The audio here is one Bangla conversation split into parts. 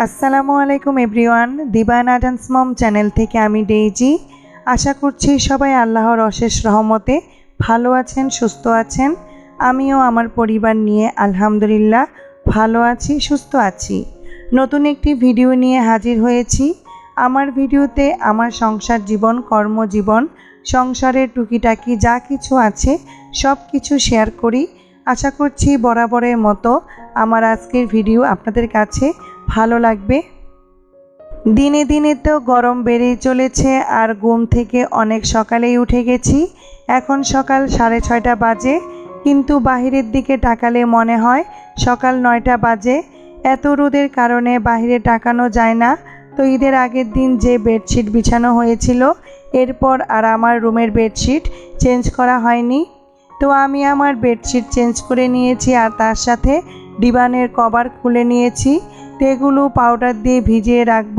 আসসালামু আলাইকুম এভরিওয়ান, দিবান আডান্স মম চ্যানেল থেকে আমি ডেইজি। আশা করছি সবাই আল্লাহর অশেষ রহমতে ভালো আছেন, সুস্থ আছেন। আমিও আমার পরিবার নিয়ে আলহামদুলিল্লাহ ভালো আছি, সুস্থ আছি। নতুন একটি ভিডিও নিয়ে হাজির হয়েছি। আমার ভিডিওতে আমার সংসার জীবন, কর্মজীবন, সংসারের টুকিটাকি যা কিছু আছে সব কিছু শেয়ার করি। আশা করছি বরাবরের মতো আমার আজকের ভিডিও আপনাদের কাছে ভালো লাগবে? দিনে দিনে তো গরম বেড়েই চলেছে আর ঘুম থেকে অনেক সকালেই উঠে গেছি। এখন সকাল সাড়ে ছয়টা বাজে, কিন্তু বাহিরের দিকে টাকালে মনে হয় সকাল নয়টা বাজে। এত রোদের কারণে বাহিরে টাকানো যায় না, তো ঈদের আগের দিন যে বেডশিট বিছানো হয়েছিল, এরপর আর আমার রুমের বেডশিট চেঞ্জ করা হয়নি। তো আমি আমার বেডশিট চেঞ্জ করে নিয়েছি আর তার সাথে ডিবানের কভার খুলে নিয়েছি। তো পাউডার দিয়ে ভিজিয়ে রাখব।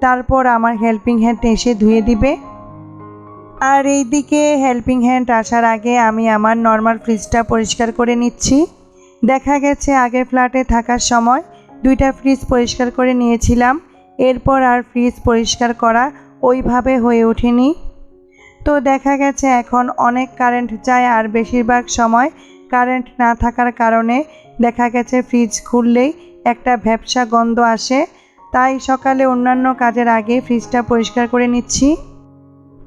তারপর আমার হেল্পিং হ্যান্ড এসে ধুয়ে দিবে। আর এই দিকে হেল্পিং হ্যান্ড আসার আগে আমি আমার নর্মাল ফ্রিজটা পরিষ্কার করে নিচ্ছি। দেখা গেছে আগের ফ্ল্যাটে থাকার সময় দুইটা ফ্রিজ পরিষ্কার করে নিয়েছিলাম। এরপর আর ফ্রিজ পরিষ্কার করা ওইভাবে হয়ে ওঠেনি। তো দেখা গেছে এখন অনেক কারেন্ট যায় আর বেশিরভাগ সময় কারেন্ট না থাকার কারণে দেখা গেছে ফ্রিজ খুললেই একটা ভ্যাবসা গন্ধ আসে, তাই সকালে অন্যান্য কাজের আগে ফ্রিজটা পরিষ্কার করে নিচ্ছি।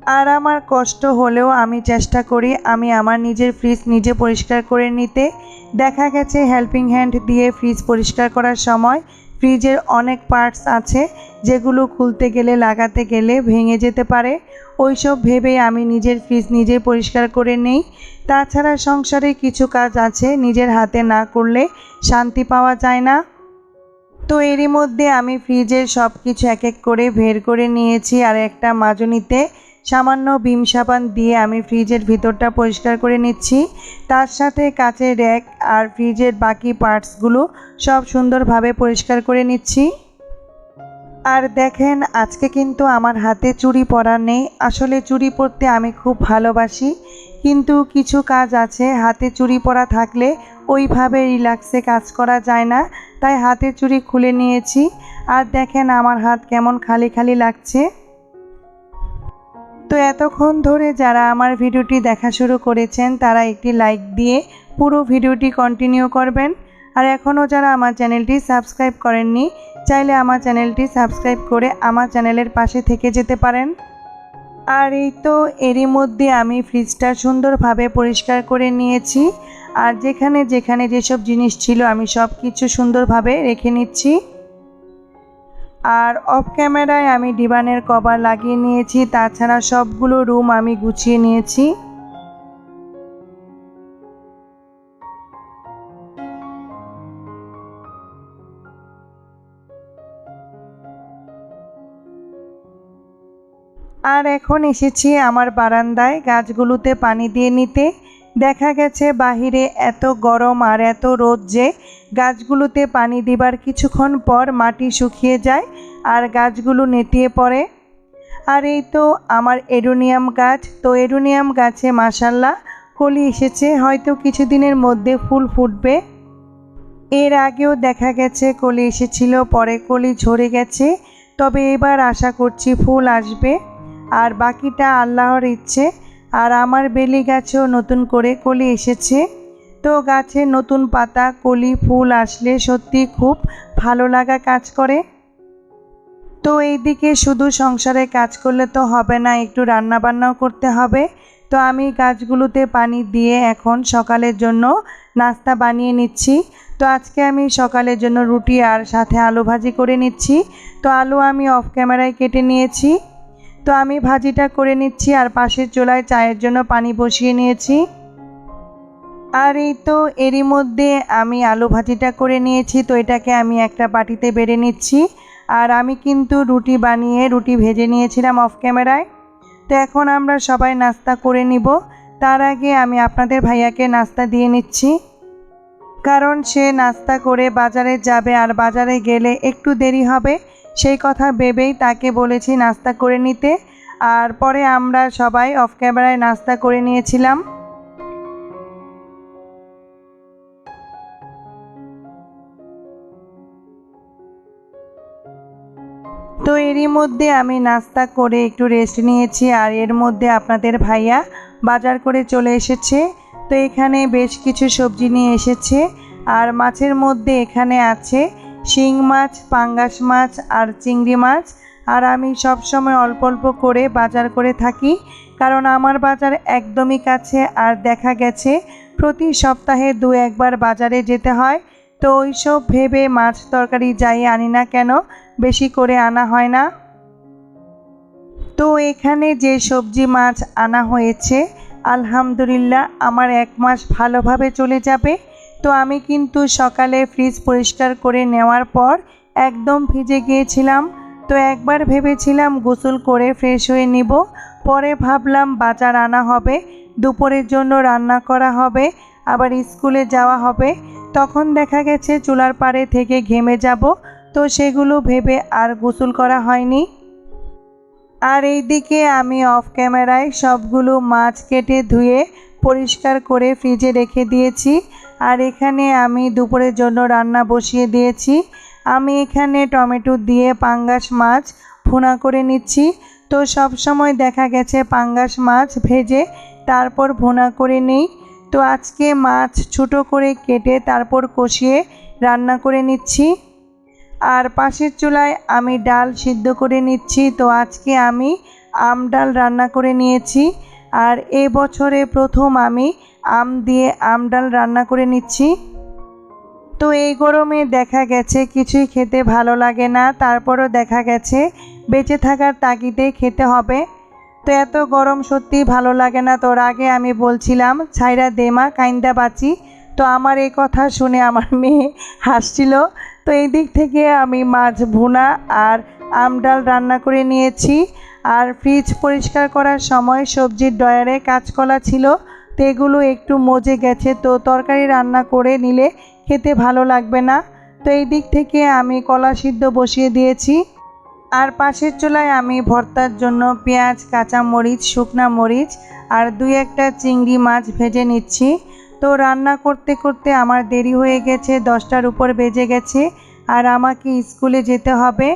আর আমার কষ্ট হলেও আমি চেষ্টা করি আমি আমার নিজের ফ্রিজ নিজে পরিষ্কার করে নিতে। দেখা গেছে হেল্পিং হ্যান্ড দিয়ে ফ্রিজ পরিষ্কার করার সময় ফ্রিজের অনেক পার্টস আছে, যেগুলো খুলতে গেলে, লাগাতে গেলে ভেঙে যেতে পারে। ওইসব ভেবেই আমি নিজের ফ্রিজ নিজে পরিষ্কার করে নেই। তাছাড়া সংসারে কিছু কাজ আছে, নিজের হাতে না করলে শান্তি পাওয়া যায় না। তো এরই মধ্যে আমি ফ্রিজের সব কিছু এক এক করে বের করে নিয়েছি আর একটা মাজনিতে সামান্য বিম সাবান দিয়ে আমি ফ্রিজের ভিতরটা পরিষ্কার করে নিচ্ছি। তার সাথে কাঁচের র্যাক আর ফ্রিজের বাকি পার্টসগুলো সব সুন্দরভাবে পরিষ্কার করে নিচ্ছি। আর দেখেন, আজকে কিন্তু আমার হাতে চুড়ি পরা নেই। আসলে চুড়ি পরতে আমি খুব ভালোবাসি। কিন্তু কিছু কাজ আছে। হাতে চুরি পরা থাকলে ওইভাবে রিল্যাক্সে কাজ করা যায় না, তাই হাতে চুরি খুলে নিয়েছি। আর দেখেন আমার হাত কেমন খালি খালি লাগছে। তো এতক্ষণ ধরে যারা আমার ভিডিওটি দেখা শুরু করেছেন, তারা একটি লাইক দিয়ে পুরো ভিডিওটি কন্টিনিউ করবেন। আর এখনও যারা আমার চ্যানেলটি সাবস্ক্রাইব করেননি, চাইলে আমার চ্যানেলটি সাবস্ক্রাইব করে আমার চ্যানেলের পাশে থেকে যেতে পারেন। আর এই তো এরই মধ্যে আমি ফ্রিজটা সুন্দরভাবে পরিষ্কার করে নিয়েছি। আর যেখানে যেখানে যেসব জিনিস ছিল আমি সব কিছু সুন্দরভাবে রেখে নিচ্ছি। আর অফ ক্যামেরায় আমি ডিবানের কভার লাগিয়ে নিয়েছি, তাছাড়া সবগুলো রুম আমি গুছিয়ে নিয়েছি। আর এখন এসেছি আমার বারান্দায় গাছগুলোতে পানি দিয়ে নিতে। দেখা গেছে বাহিরে এত গরম আর এত রোদ যে গাছগুলোতে পানি দিবার কিছুক্ষণ পর মাটি শুকিয়ে যায় আর গাছগুলো নেতিয়ে পড়ে। আর এই তো আমার এরোনিয়াম গাছ। তো এরোনিয়াম গাছে মাসাল্লাহ কলি এসেছে, হয়তো কিছুদিনের মধ্যে ফুল ফুটবে। এর আগেও দেখা গেছে কলি এসেছিল, পরে কলি ঝরে গেছে। তবে এবার আশা করছি ফুল আসবে। আর বাকিটা আল্লাহর ইচ্ছে। আর আমার বেলি গাছেও নতুন করে কলি এসেছে। তো গাছে নতুন পাতা, কলি, ফুল আসলে সত্যি খুব ভালো লাগা কাজ করে। তো এইদিকে শুধু সংসারে কাজ করলে তো হবে না, একটু রান্না বান্নাও করতে হবে। তো আমি গাছগুলোতে পানি দিয়ে এখন সকালের জন্য নাস্তা বানিয়ে নিচ্ছি। তো আজকে আমি সকালের জন্য রুটি আর সাথে আলু ভাজি করে নিচ্ছি। তো আলু আমি অফ ক্যামেরায় কেটে নিয়েছি। তো আমি ভাজিটা করে নিচ্ছি আর পাশের চোলায় চায়ের জন্য পানি বসিয়ে নিয়েছি। আর এই তো এরই মধ্যে আমি আলু ভাজিটা করে নিয়েছি, তো এটাকে আমি একটা বাটিতে বেড়ে নিচ্ছি। আর আমি কিন্তু রুটি বানিয়ে, রুটি ভেজে নিয়েছিলাম অফ ক্যামেরায় তো এখন আমরা সবাই নাস্তা করে নিব। তার আগে আমি আপনাদের ভাইয়াকে নাস্তা দিয়ে নিচ্ছি। কারণ সে নাস্তা করে বাজারে যাবে আর বাজারে গেলে একটু দেরি হবে। সেই কথা ভেবেই তাকে বলেছি নাস্তা করে নিতে। আর পরে আমরা সবাই অফ ক্যামেরায় নাস্তা করে নিয়েছিলাম। তো এরই মধ্যে আমি নাস্তা করে একটু রেস্ট নিয়েছি আর এর মধ্যে আপনাদের ভাইয়া বাজার করে চলে এসেছে। তো এখানে বেশ কিছু সবজি নিয়ে এসেছে। আর মাছের মধ্যে এখানে আছে শিং মাছ, পাঙ্গাস মাছ আর চিংড়ি মাছ। আর আমি সব সময় অল্প অল্প করে বাজার করে থাকি, কারণ আমার বাজার একদমই কাছে আর দেখা গেছে, প্রতি সপ্তাহে দু একবার বাজারে যেতে হয়। তো ওইসব ভেবে মাছ তরকারি যাই আনি না কেন, বেশি করে আনা হয় না। তো এখানে যে সবজি মাছ আনা হয়েছে, আলহামদুলিল্লাহ আমার এক মাস ভালোভাবে চলে যাবে। তো আমি কিন্তু সকালে ফ্রিজ পরিষ্কার করে নেওয়ার পর একদম ভিজে গিয়েছিলাম। তো একবার ভেবেছিলাম গোসল করে ফ্রেশ হয়ে নিব। পরে ভাবলাম বাজার আনা হবে, দুপুরের জন্য রান্না করা হবে, আবার স্কুলে যাওয়া হবে। তখন দেখা গেছে চুলার পাড়ে থেকে ঘেমে যাব, তো সেগুলো ভেবে আর গোসল করা হয়নি। আর এইদিকে আমি অফ ক্যামেরায় সবগুলো মাছ কেটে ধুয়ে পরিষ্কার করে ফ্রিজে রেখে দিয়েছি। আর এখানে আমি দুপুরের জন্য রান্না বসিয়ে দিয়েছি। আমি এখানে টমেটো দিয়ে পাঙ্গাস মাছ ভুনা করে নিচ্ছি। তো সব সময় দেখা গেছে পাঙ্গাস মাছ ভেজে তারপর ভুনা করে নেই। তো আজকে মাছ ছোটো করে কেটে তারপর কষিয়ে রান্না করে নিচ্ছি। আর পাশের চুলায় আমি ডাল সিদ্ধ করে নিচ্ছি। তো আজকে আমি আম ডাল রান্না করে নিয়েছি। আর এ বছরে প্রথম আমি আম দিয়ে আম ডাল রান্না করে নিচ্ছি। তো এই গরমে দেখা গেছে কিছুই খেতে ভালো লাগে না, তারপরও দেখা গেছে বেঁচে থাকার তাগিদে খেতে হবে। তো এত গরম সত্যি ভালো লাগে না, তোর আগে আমি বলছিলাম, ছাইরা দেমা কাইন্দা বাঁচি। তো আমার এই কথা শুনে আমার মেয়ে হাসছিল। তো এই দিক থেকে আমি মাছ ভুনা আর আম ডাল রান্না করে নিয়েছি। আর ফ্রিজ পরিষ্কার করার সময় সবজির ডয়ারে কাঁচকলা ছিল তো এগুলো একটু মজে গেছে, তো তরকারি রান্না করে নিলে খেতে ভালো লাগবে না। তো এই দিক থেকে আমি কলা সিদ্ধ বসিয়ে দিয়েছি। আর পাশের চুলায় আমি ভর্তার জন্য পেঁয়াজ কাঁচা মরিচ শুকনা মরিচ আর দুই একটা চিংড়ি মাছ ভেজে নিচ্ছি। তো রান্না করতে করতে আমার দেরি হয়ে গেছে, দশটার উপর বেজে গেছে আর আমাকে স্কুলে যেতে হবে।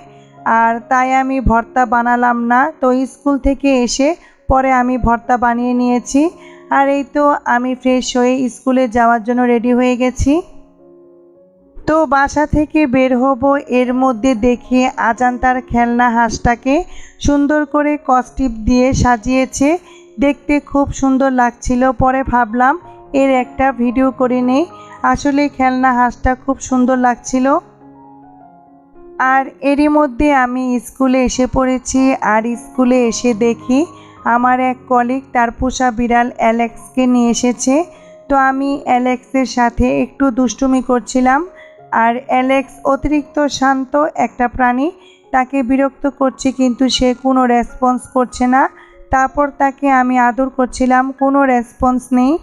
আর তাই আমি ভর্তা বানালাম না। তো স্কুল থেকে এসে পরে আমি ভর্তা বানিয়ে নিয়েছি। আর এই তো আমি ফ্রেশ হয়ে স্কুলে যাওয়ার জন্য রেডি হয়ে গেছি। তো বাসা থেকে বের হব এর মধ্যে দেখে আজান্তার খেলনা হাঁসটাকে সুন্দর করে কস্টিপ দিয়ে সাজিয়েছে। দেখতে খুব সুন্দর লাগছিল, পরে ভাবলাম এর একটা ভিডিও করে নেই। আসলে খেলনা হাঁসটা খুব সুন্দর লাগছিল। আর এরই মধ্যে আমি স্কুলে এসে পড়েছি আর স্কুলে এসে দেখি আমার এক কলিগ তার পোষা বিড়াল অ্যালেক্সকে নিয়ে এসেছে। তো আমি অ্যালেক্সের সাথে একটু দুষ্টুমি করছিলাম আর অ্যালেক্স অতিরিক্ত শান্ত একটা প্রাণী, তাকে বিরক্ত করছে কিন্তু সে কোনো রেসপন্স করছে না। তারপর তাকে আমি আদর করছিলাম, কোনো রেসপন্স নেই।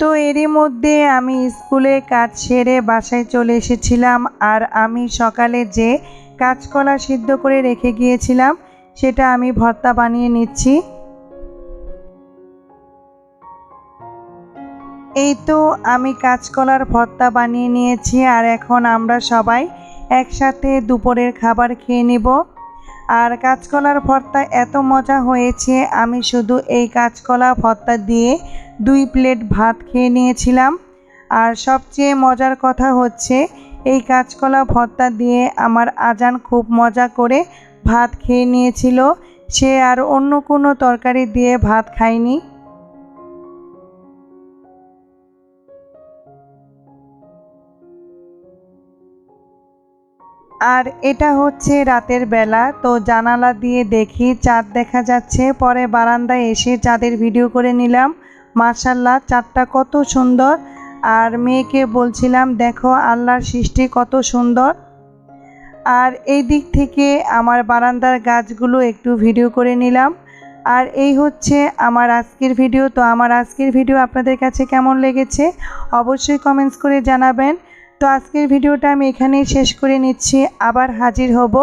তো এরই মধ্যে আমি স্কুলে কাজ সেরে বাসায় চলে এসেছিলাম আর আমি সকালে যে কাঁচকলা সিদ্ধ করে রেখে গিয়েছিলাম, সেটা আমি ভর্তা বানিয়ে নিচ্ছি। এই তো আমি কাঁচকলার ভর্তা বানিয়ে নিয়েছি আর এখন আমরা সবাই একসাথে দুপুরের খাবার খেয়ে নিব। আর কাঁচকলার ভর্তা এত মজা হয়েছে, আমি শুধু এই কাঁচকলা ভর্তা দিয়ে দুই প্লেট ভাত খেয়ে নিয়েছিলাম। আর সবচেয়ে মজার কথা হচ্ছে, এই কাঁচকলা ভর্তা দিয়ে আমার আজান খুব মজা করে ভাত খেয়ে নিয়েছিল। সে আর অন্য কোনো তরকারি দিয়ে ভাত খায়নি। আর এটা হচ্ছে রাতের বেলা, তো জানালা দিয়ে দেখি চাঁদ দেখা যাচ্ছে। পরে বারান্দায় এসে চাঁদের ভিডিও করে নিলাম। মার্শাল্লাহ চাঁদটা কত সুন্দর। আর মেয়েকে বলছিলাম, দেখো আল্লাহর সৃষ্টি কত সুন্দর। আর এই দিক থেকে আমার বারান্দার গাছগুলো একটু ভিডিও করে নিলাম। আর এই হচ্ছে আমার আজকের ভিডিও তো আমার আজকের ভিডিও আপনাদের কাছে কেমন লেগেছে? অবশ্যই কমেন্টস করে জানাবেন। তো আজকের ভিডিওটা আমি এখানেই শেষ করে নিচ্ছি। আবার হাজির হব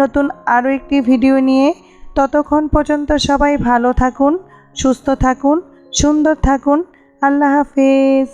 নতুন আরও একটি ভিডিও নিয়ে। ততক্ষণ পর্যন্ত সবাই ভালো থাকুন, সুস্থ থাকুন, সুন্দর থাকুন। আল্লাহ হাফেজ।